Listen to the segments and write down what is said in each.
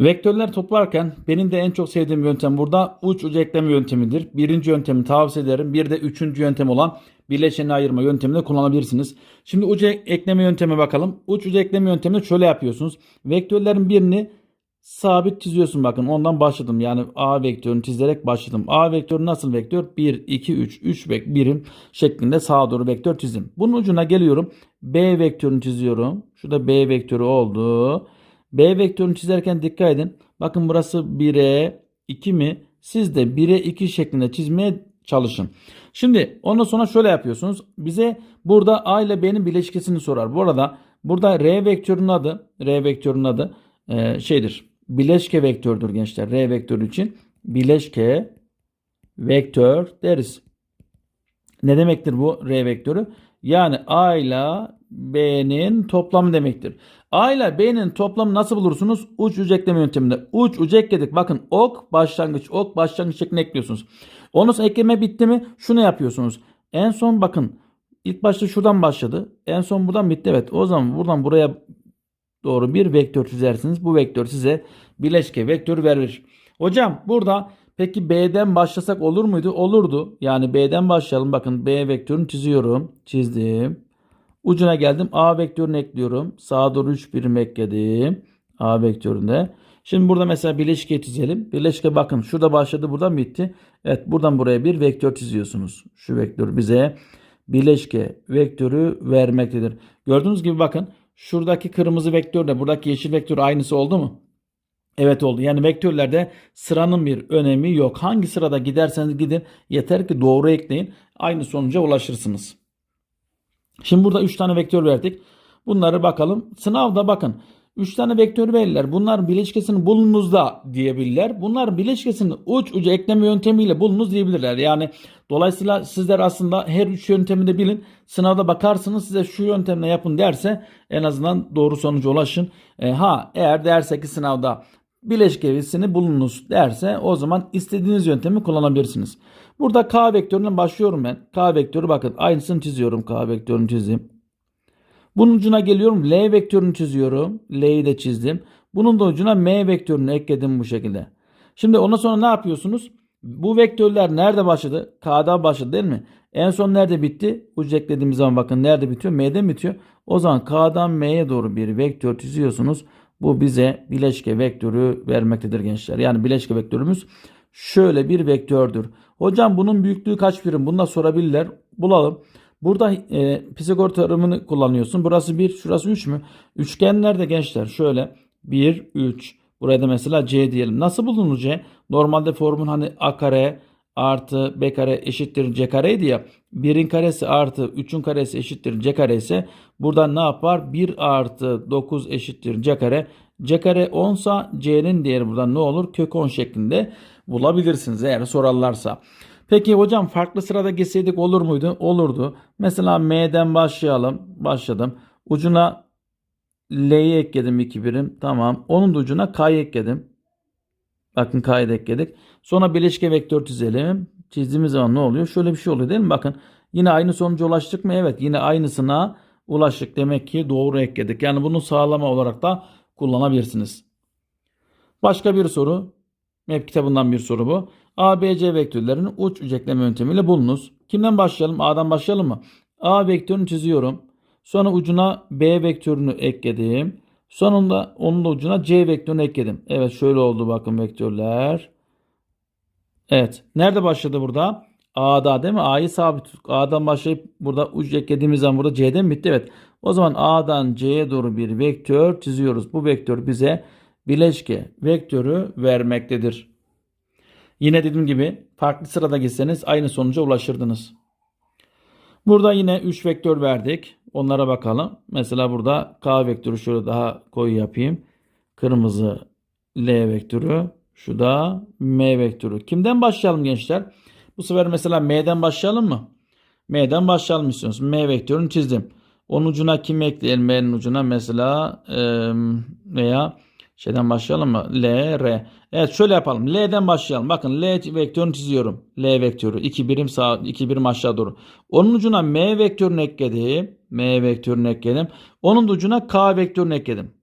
Vektörler toplarken benim de en çok sevdiğim yöntem burada uç ucu ekleme yöntemidir. Birinci yöntemi tavsiye ederim. Bir de üçüncü yöntem olan bileşeni ayırma yöntemini kullanabilirsiniz. Şimdi ucu ekleme yöntemi bakalım. Uç ucu ekleme yöntemini şöyle yapıyorsunuz. Vektörlerin birini sabit çiziyorsun bakın ondan başladım. Yani A vektörünü çizerek başladım. A vektörü nasıl vektör? 1, 2, 3, 3 birim şeklinde sağa doğru vektör çizdim. Bunun ucuna geliyorum. B vektörünü çiziyorum. Şurada B vektörü oldu. B vektörünü çizerken dikkat edin. Bakın burası 1'e 2 mi? Siz de 1'e 2 şeklinde çizmeye çalışın. Şimdi ondan sonra şöyle yapıyorsunuz. Bize burada A ile B'nin bileşkesini sorar. Bu arada burada R vektörünün adı R vektörünün adı e, şeydir. Bileşke vektördür gençler. R vektörü için bileşke vektör deriz. Ne demektir bu R vektörü? Yani A ile B'nin toplamı demektir. A ile B'nin toplamı nasıl bulursunuz? Uç uç ekleme yönteminde. Uç uç ekledik. Bakın ok başlangıç ok başlangıç şeklinde ekliyorsunuz. Ondan sonra ekleme bitti mi? Şunu yapıyorsunuz. En son bakın ilk başta şuradan başladı. En son buradan bitti. Evet o zaman buradan buraya doğru bir vektör çizersiniz. Bu vektör size bileşke vektörü verir. Hocam burada peki B'den başlasak olur muydu? Olurdu. Yani B'den başlayalım. Bakın B vektörünü çiziyorum. Çizdim. Ucuna geldim. A vektörünü ekliyorum. Sağa doğru 3 birim ekledim. A vektöründe. Şimdi burada mesela bileşke çizelim. Bileşke bakın şurada başladı buradan bitti. Evet buradan buraya bir vektör çiziyorsunuz. Şu vektör bize bileşke vektörü vermektedir. Gördüğünüz gibi bakın şuradaki kırmızı vektörle buradaki yeşil vektör aynısı oldu mu? Evet oldu. Yani vektörlerde sıranın bir önemi yok. Hangi sırada giderseniz gidin yeter ki doğru ekleyin. Aynı sonuca ulaşırsınız. Şimdi burada 3 tane vektör verdik. Bunları bakalım. Sınavda bakın 3 tane vektör verirler. Bunlar bileşkesini bulunuzda diyebilirler. Bunlar bileşkesini uç ucu ekleme yöntemiyle bulunuz diyebilirler. Yani dolayısıyla sizler aslında her üç yöntemi de bilin. Sınavda bakarsınız size şu yöntemle yapın derse en azından doğru sonuca ulaşın. E, ha eğer derse ki sınavda bileşkesini bulunuz derse o zaman istediğiniz yöntemi kullanabilirsiniz. Burada K vektöründen başlıyorum ben. K vektörü bakın aynısını çiziyorum. K vektörünü çizeyim. Bunun ucuna geliyorum. L vektörünü çiziyorum. L'yi de çizdim. Bunun da ucuna M vektörünü ekledim bu şekilde. Şimdi ondan sonra ne yapıyorsunuz? Bu vektörler nerede başladı? K'dan başladı değil mi? En son nerede bitti? Ucu eklediğimiz zaman bakın nerede bitiyor? M'de bitiyor. O zaman K'dan M'ye doğru bir vektör çiziyorsunuz. Bu bize bileşke vektörü vermektedir gençler. Yani bileşke vektörümüz şöyle bir vektördür. Hocam bunun büyüklüğü kaç birim? Bunu da sorabilirler. Bulalım. Burada e, Pisagor teoremini kullanıyorsun. Burası 1, şurası 3 mü? Üçgenlerde gençler şöyle 1, 3. Buraya da mesela C diyelim. Nasıl bulunur C? Normalde formun hani A kare artı B kare eşittir C kareydi ya. 1'in karesi artı 3'ün karesi eşittir C kare ise buradan ne yapar? 1 artı 9 eşittir C kare. C kare 10 sa C'nin değeri buradan ne olur? Kök 10 şeklinde bulabilirsiniz eğer sorarlarsa. Peki hocam farklı sırada geçseydik olur muydu? Olurdu. Mesela M'den başlayalım. Başladım. Ucuna L'yi ekledim 2 birim. Tamam. Onun da ucuna K'yı ekledim. Bakın K'yı da ekledik. Sonra bileşke vektör çizelim. Çizdiğimiz zaman ne oluyor? Şöyle bir şey oluyor değil mi? Bakın yine aynı sonuca ulaştık mı? Evet yine aynısına ulaştık. Demek ki doğru ekledik. Yani bunu sağlama olarak da kullanabilirsiniz. Başka bir soru. Map kitabından bir soru bu. A, B, C vektörlerini uç uç ekleme yöntemiyle bulunuz. Kimden başlayalım? A'dan başlayalım mı? A vektörünü çiziyorum. Sonra ucuna B vektörünü ekledim. Sonunda onun da ucuna C vektörünü ekledim. Evet şöyle oldu bakın vektörler. Evet. Nerede başladı burada? A'da değil mi? A'yı sabit tuttuk. A'dan başlayıp burada uç eklediğimiz zaman burada C'den bitti. Evet. O zaman A'dan C'ye doğru bir vektör çiziyoruz. Bu vektör bize bileşke vektörü vermektedir. Yine dediğim gibi farklı sırada gitseniz aynı sonuca ulaşırdınız. Burada yine 3 vektör verdik. Onlara bakalım. Mesela burada K vektörü şöyle daha koyu yapayım. Kırmızı L vektörü. Şu da M vektörü. Kimden başlayalım gençler? Bu sefer mesela M'den başlayalım mı? M'den başlayalım istiyorsunuz. M vektörünü çizdim. Onun ucuna kim ekleyelim? M'nin ucuna mesela veya şeyden başlayalım mı? L, R. Evet şöyle yapalım. L'den başlayalım. Bakın L vektörünü çiziyorum. L vektörü. 2 birim sağ, 2 birim aşağı doğru. Onun ucuna M vektörünü ekledim. M vektörünü ekledim. Onun ucuna K vektörünü ekledim.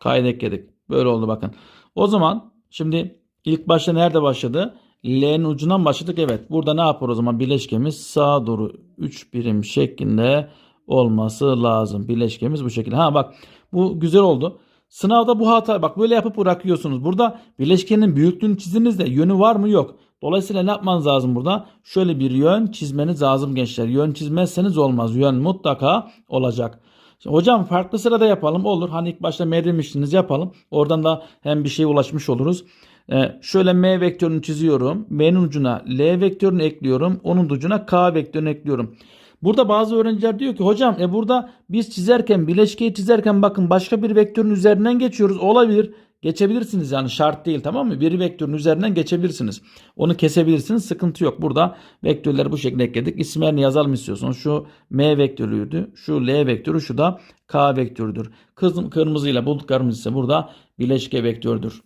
K'yı ekledik. Böyle oldu bakın. O zaman şimdi ilk başta nerede başladı? L'nin ucundan başladık. Evet. Burada ne yapar o zaman? Bileşkemiz sağa doğru 3 birim şeklinde olması lazım. Bileşkemiz bu şekilde. Ha bak bu güzel oldu. Sınavda bu hata bak böyle yapıp bırakıyorsunuz. Burada bileşkenin büyüklüğünü çizdiğinizde yönü var mı yok. Dolayısıyla ne yapmanız lazım burada? Şöyle bir yön çizmeniz lazım gençler. Yön çizmezseniz olmaz. Yön mutlaka olacak. Şimdi hocam farklı sırada yapalım. Olur. Hani ilk başta M demiştiniz yapalım. Oradan da hem bir şeye ulaşmış oluruz. Ee, şöyle M vektörünü çiziyorum. M'nin ucuna L vektörünü ekliyorum. Onun ucuna K vektörünü ekliyorum. Burada bazı öğrenciler diyor ki hocam e burada biz çizerken bileşkeyi çizerken bakın başka bir vektörün üzerinden geçiyoruz. Olabilir. Geçebilirsiniz yani şart değil tamam mı? Bir vektörün üzerinden geçebilirsiniz. Onu kesebilirsiniz sıkıntı yok. Burada vektörleri bu şekilde ekledik. İsimlerini yazalım istiyorsanız. Şu M vektörüydü. Şu L vektörü şu da K vektörüdür. Kızım kırmızıyla bulduklarımız ise burada bileşke vektörüdür.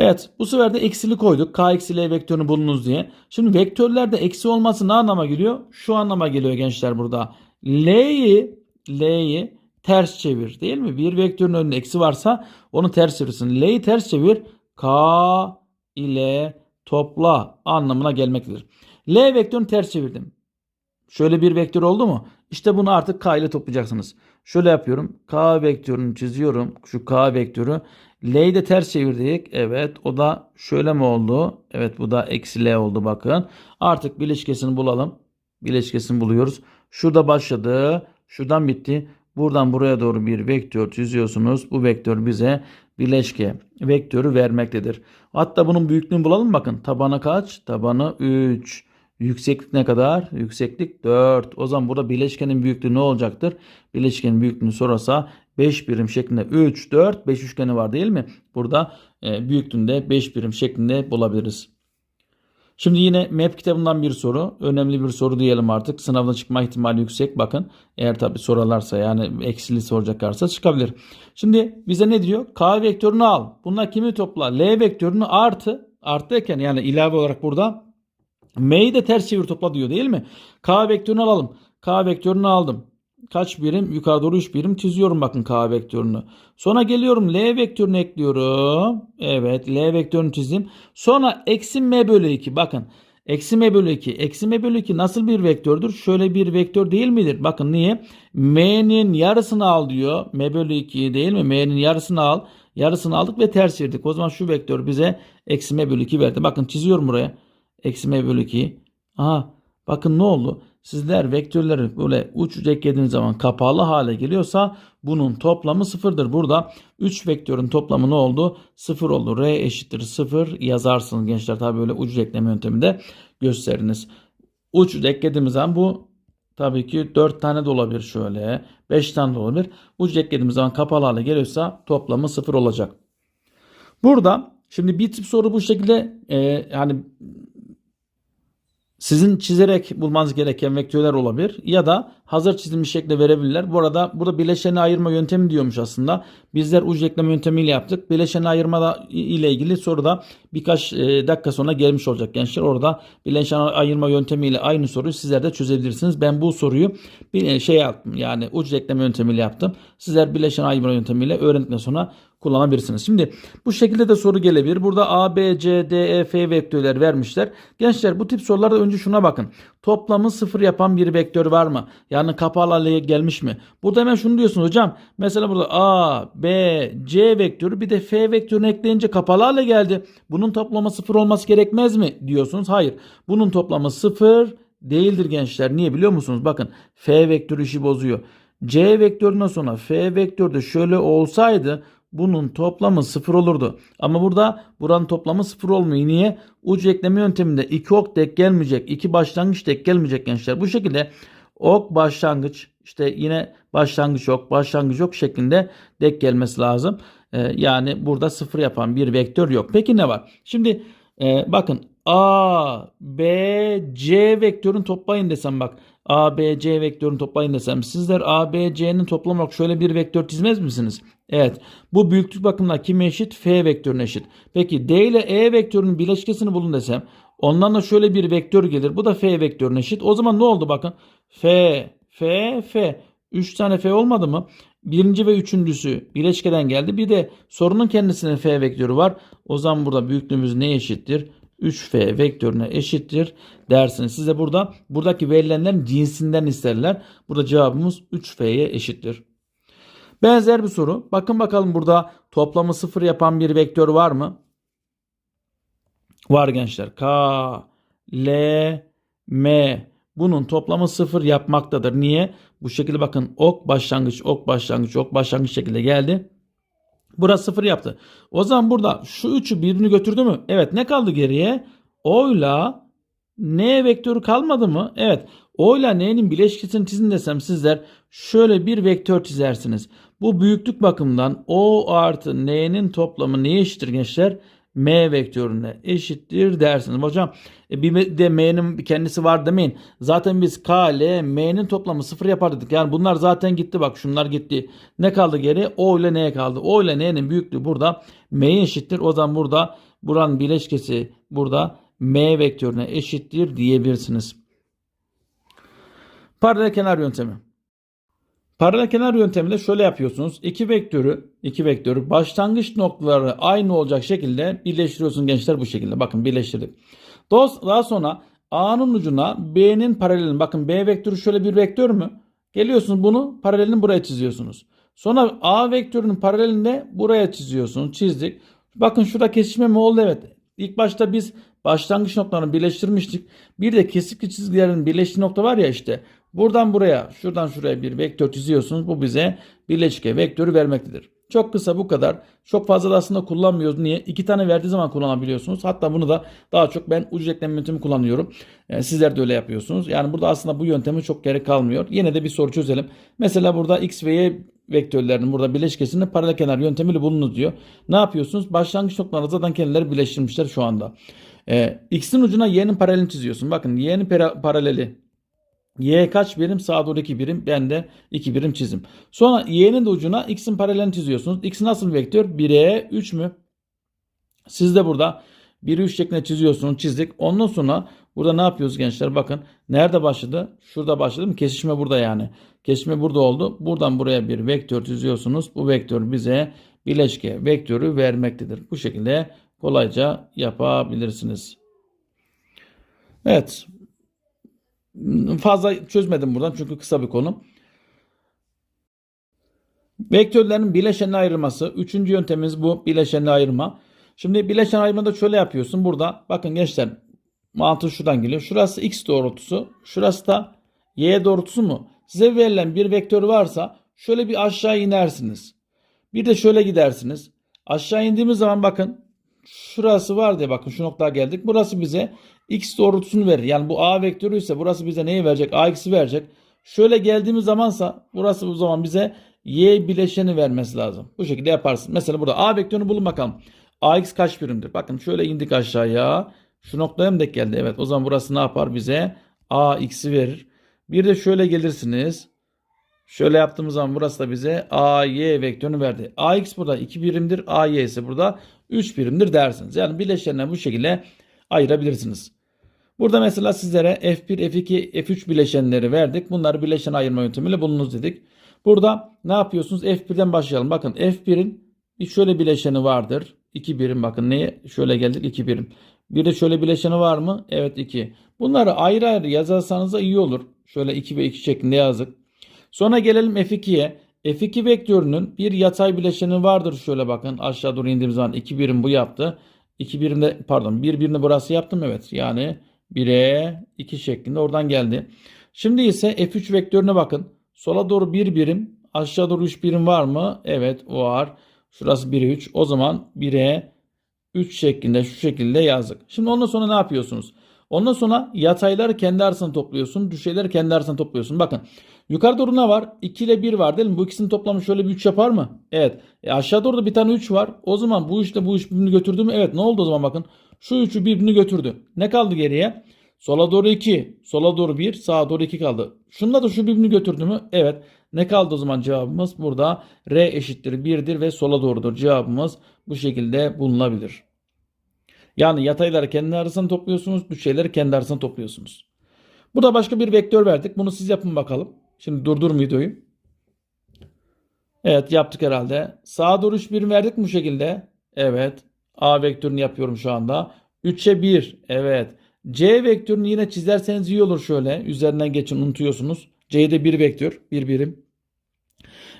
Evet bu sefer de eksili koyduk. K eksi L vektörünü bulunuz diye. Şimdi vektörlerde eksi olması ne anlama geliyor? Şu anlama geliyor gençler burada. L'yi L'yi ters çevir değil mi? Bir vektörün önünde eksi varsa onu ters çevirsin. L'yi ters çevir. K ile topla anlamına gelmektedir. L vektörünü ters çevirdim. Şöyle bir vektör oldu mu? İşte bunu artık K ile toplayacaksınız. Şöyle yapıyorum. K vektörünü çiziyorum. Şu K vektörü. L'yi de ters çevirdik. Evet o da şöyle mi oldu? Evet bu da eksi L oldu bakın. Artık bileşkesini bulalım. Bileşkesini buluyoruz. Şurada başladı. Şuradan bitti. Buradan buraya doğru bir vektör çiziyorsunuz. Bu vektör bize bileşke vektörü vermektedir. Hatta bunun büyüklüğünü bulalım bakın. Tabanı kaç? Tabanı 3. Yükseklik ne kadar? Yükseklik 4. O zaman burada bileşkenin büyüklüğü ne olacaktır? Bileşkenin büyüklüğünü sorarsa 5 birim şeklinde 3, 4, 5 üçgeni var değil mi? Burada e, büyüklüğünde 5 birim şeklinde bulabiliriz. Şimdi yine map kitabından bir soru. Önemli bir soru diyelim artık. Sınavda çıkma ihtimali yüksek. Bakın eğer tabi sorarlarsa yani eksili soracaklarsa çıkabilir. Şimdi bize ne diyor? K vektörünü al. Bunlar kimi topla? L vektörünü artı arttayken yani ilave olarak burada M'yi de ters çevir topla diyor değil mi? K vektörünü alalım. K vektörünü aldım. Kaç birim? Yukarı doğru 3 birim çiziyorum bakın K vektörünü. Sonra geliyorum L vektörünü ekliyorum. Evet L vektörünü çizdim. Sonra eksi M bölü 2 bakın. Eksi M bölü 2. Eksi M bölü 2 nasıl bir vektördür? Şöyle bir vektör değil midir? Bakın niye? M'nin yarısını al diyor. M bölü 2 değil mi? M'nin yarısını al. Yarısını aldık ve ters çevirdik. O zaman şu vektör bize eksi M bölü 2 verdi. Bakın çiziyorum buraya. Eksi M bölü 2. Aha bakın ne oldu? Sizler vektörleri böyle uç eklediğiniz zaman kapalı hale geliyorsa bunun toplamı sıfırdır. Burada 3 vektörün toplamı ne oldu? Sıfır oldu. R eşittir sıfır yazarsınız gençler. Tabi böyle uç ekleme yönteminde gösteriniz. Uç eklediğimiz zaman bu tabii ki 4 tane de olabilir şöyle. 5 tane de olabilir. Uç eklediğimiz zaman kapalı hale geliyorsa toplamı sıfır olacak. Burada şimdi bir tip soru bu şekilde e, yani sizin çizerek bulmanız gereken vektörler olabilir ya da hazır çizilmiş şekilde verebilirler. Bu arada burada bileşeni ayırma yöntemi diyormuş aslında. Bizler uç ekleme yöntemiyle yaptık. Bileşeni ayırma ile ilgili soru da birkaç e, dakika sonra gelmiş olacak gençler. Orada bileşen ayırma yöntemiyle aynı soruyu sizler de çözebilirsiniz. Ben bu soruyu bir şey yaptım. Yani uç ekleme yöntemiyle yaptım. Sizler bileşen ayırma yöntemiyle öğrendikten sonra kullanabilirsiniz. Şimdi bu şekilde de soru gelebilir. Burada A, B, C, D, E, F vektörler vermişler. Gençler bu tip sorularda önce şuna bakın. Toplamı sıfır yapan bir vektör var mı? Yani kapalı hale gelmiş mi? Burada hemen şunu diyorsunuz hocam. Mesela burada A, B, C vektörü bir de F vektörünü ekleyince kapalı hale geldi. Bunun toplamı sıfır olması gerekmez mi? Diyorsunuz. Hayır. Bunun toplamı sıfır değildir gençler. Niye biliyor musunuz? Bakın F vektörü işi bozuyor. C vektöründen sonra F vektörü de şöyle olsaydı bunun toplamı sıfır olurdu. Ama burada buranın toplamı sıfır olmuyor. Niye? Ucu ekleme yönteminde iki ok denk gelmeyecek. iki başlangıç denk gelmeyecek gençler. Bu şekilde ok başlangıç işte yine başlangıç ok başlangıç ok şeklinde denk gelmesi lazım. Ee, yani burada sıfır yapan bir vektör yok. Peki ne var? Şimdi e, bakın A, B, C vektörün toplayın desem bak. A, B, C vektörünü toplayın desem sizler A, B, C'nin toplam olarak şöyle bir vektör çizmez misiniz? Evet. Bu büyüklük bakımından kime eşit? F vektörüne eşit. Peki D ile E vektörünün bileşkesini bulun desem ondan da şöyle bir vektör gelir. Bu da F vektörüne eşit. O zaman ne oldu bakın? F, F, F. 3 tane F olmadı mı? Birinci ve üçüncüsü bileşkeden geldi. Bir de sorunun kendisine f vektörü var. O zaman burada büyüklüğümüz ne eşittir? 3f vektörüne eşittir dersiniz. Size burada buradaki verilenlerin cinsinden isterler. Burada cevabımız 3f'ye eşittir. Benzer bir soru. Bakın bakalım burada toplamı sıfır yapan bir vektör var mı? Var gençler. K, L, M. Bunun toplamı sıfır yapmaktadır. Niye? Bu şekilde bakın ok başlangıç, ok başlangıç, ok başlangıç şekilde geldi. Burası sıfır yaptı. O zaman burada şu üçü birini götürdü mü? Evet ne kaldı geriye? O'yla N vektörü kalmadı mı? Evet. O ile N'nin bileşkesini çizin desem sizler şöyle bir vektör çizersiniz. Bu büyüklük bakımından O artı N'nin toplamı neye eşittir gençler? M vektörüne eşittir dersiniz. Hocam e, bir de M'nin kendisi var demeyin. Zaten biz K, L, M'nin toplamı sıfır yapar dedik. Yani bunlar zaten gitti bak şunlar gitti. Ne kaldı geri? O ile N kaldı. O ile N'nin büyüklüğü burada M'ye eşittir. O zaman burada buranın bileşkesi burada M vektörüne eşittir diyebilirsiniz. Paralel kenar yöntemi. Paralel kenar yönteminde şöyle yapıyorsunuz. İki vektörü, iki vektörü başlangıç noktaları aynı olacak şekilde birleştiriyorsunuz gençler bu şekilde. Bakın birleştirdik. Daha sonra A'nın ucuna B'nin paralelini bakın B vektörü şöyle bir vektör mü? Geliyorsunuz bunu paralelini buraya çiziyorsunuz. Sonra A vektörünün paralelini de buraya çiziyorsunuz. Çizdik. Bakın şurada kesişme mi oldu? Evet. İlk başta biz başlangıç noktalarını birleştirmiştik. Bir de kesikli çizgilerin birleştiği nokta var ya işte. Buradan buraya, şuradan şuraya bir vektör çiziyorsunuz. Bu bize birleşke vektörü vermektedir. Çok kısa bu kadar. Çok fazla da aslında kullanmıyoruz. Niye? İki tane verdiği zaman kullanabiliyorsunuz. Hatta bunu da daha çok ben ucu ekleme yöntemi kullanıyorum. Ee, sizler de öyle yapıyorsunuz. Yani burada aslında bu yönteme çok gerek kalmıyor. Yine de bir soru çözelim. Mesela burada x ve y vektörlerinin burada bileşkesini paralel kenar yöntemiyle bulunuz diyor. Ne yapıyorsunuz? Başlangıç noktalarını zaten kendileri birleştirmişler şu anda. Ee, x'in ucuna y'nin paralelini çiziyorsun. Bakın y'nin paraleli Y kaç birim? Sağa doğru 2 birim. Ben de 2 birim çizim. Sonra y'nin de ucuna x'in paralelini çiziyorsunuz. X nasıl bir vektör? 1'e 3 mü? Siz de burada 1'i 3 şeklinde çiziyorsunuz. Çizdik. Ondan sonra burada ne yapıyoruz gençler? Bakın. Nerede başladı? Şurada başladı mı? Kesişme burada yani. Kesişme burada oldu. Buradan buraya bir vektör çiziyorsunuz. Bu vektör bize bileşke vektörü vermektedir. Bu şekilde kolayca yapabilirsiniz. Evet. Fazla çözmedim buradan çünkü kısa bir konu. Vektörlerin bileşenine ayrılması. Üçüncü yöntemimiz bu bileşenine ayırma. Şimdi bileşen ayırmada şöyle yapıyorsun. Burada bakın gençler mantığı şuradan geliyor. Şurası x doğrultusu. Şurası da y doğrultusu mu? Size verilen bir vektör varsa şöyle bir aşağı inersiniz. Bir de şöyle gidersiniz. Aşağı indiğimiz zaman bakın şurası var diye bakın şu noktaya geldik. Burası bize x doğrultusunu verir. Yani bu a vektörü ise burası bize neyi verecek? ax'i verecek. Şöyle geldiğimiz zamansa burası bu zaman bize y bileşeni vermesi lazım. Bu şekilde yaparsın. Mesela burada a vektörünü bulun bakalım. ax kaç birimdir? Bakın şöyle indik aşağıya. Şu noktaya mı denk geldi? Evet o zaman burası ne yapar bize? ax'i verir. Bir de şöyle gelirsiniz. Şöyle yaptığımız zaman burası da bize AY vektörünü verdi. AX burada 2 birimdir. AY ise burada 3 birimdir dersiniz. Yani bileşenleri bu şekilde ayırabilirsiniz. Burada mesela sizlere F1, F2, F3 bileşenleri verdik. Bunları bileşen ayırma yöntemiyle bulunuz dedik. Burada ne yapıyorsunuz? F1'den başlayalım. Bakın F1'in şöyle bileşeni vardır. 2 birim bakın neye? Şöyle geldik 2 birim. Bir de şöyle bileşeni var mı? Evet 2. Bunları ayrı ayrı yazarsanız da iyi olur. Şöyle 2 ve 2 şeklinde yazdık. Sonra gelelim F2'ye. F2 vektörünün bir yatay bileşeni vardır. Şöyle bakın aşağı doğru indiğimiz zaman 2 birim bu yaptı. 2 birimde pardon 1 birimde burası yaptım evet. Yani 1'e 2 şeklinde oradan geldi. Şimdi ise F3 vektörüne bakın. Sola doğru 1 birim aşağı doğru 3 birim var mı? Evet var. Şurası 1'e 3. O zaman 1'e 3 şeklinde şu şekilde yazdık. Şimdi ondan sonra ne yapıyorsunuz? Ondan sonra yatayları kendi arasına topluyorsun. Düşeyleri kendi arasına topluyorsun. Bakın yukarı doğru ne var? 2 ile 1 var değil mi? Bu ikisinin toplamı şöyle bir 3 yapar mı? Evet. E aşağı doğru da bir tane 3 var. O zaman bu 3 bu 3 birbirini götürdü mü? Evet. Ne oldu o zaman bakın. Şu 3'ü birbirini götürdü. Ne kaldı geriye? Sola doğru 2, sola doğru 1, sağa doğru 2 kaldı. Şunda da şu birbirini götürdü mü? Evet. Ne kaldı o zaman cevabımız? Burada R eşittir 1'dir ve sola doğrudur. Cevabımız bu şekilde bulunabilir. Yani yatayları kendi arasına topluyorsunuz. Düşeyleri kendi arasına topluyorsunuz. Burada başka bir vektör verdik. Bunu siz yapın bakalım. Şimdi durdur videoyu. Evet yaptık herhalde. Sağa doğru 3 birim verdik mi bu şekilde? Evet. A vektörünü yapıyorum şu anda. 3'e 1. Evet. C vektörünü yine çizerseniz iyi olur şöyle. Üzerinden geçin unutuyorsunuz. C'de 1 vektör. 1 birim.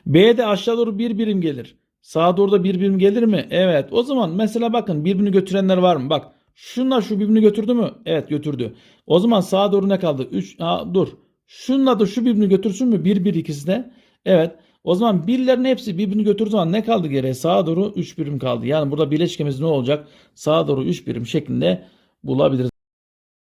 B'de aşağı doğru 1 birim gelir. Sağa doğru da 1 birim gelir mi? Evet. O zaman mesela bakın birbirini götürenler var mı? Bak. Şunlar şu birbirini götürdü mü? Evet götürdü. O zaman sağa doğru ne kaldı? 3 ha dur. Şunla da şu birbirini götürsün mü? 1 1 ikisi de. Evet. O zaman birlerin hepsi birbirini götürdüğü zaman ne kaldı geriye? Sağa doğru 3 birim kaldı. Yani burada bileşkemiz ne olacak? Sağa doğru 3 birim şeklinde bulabiliriz.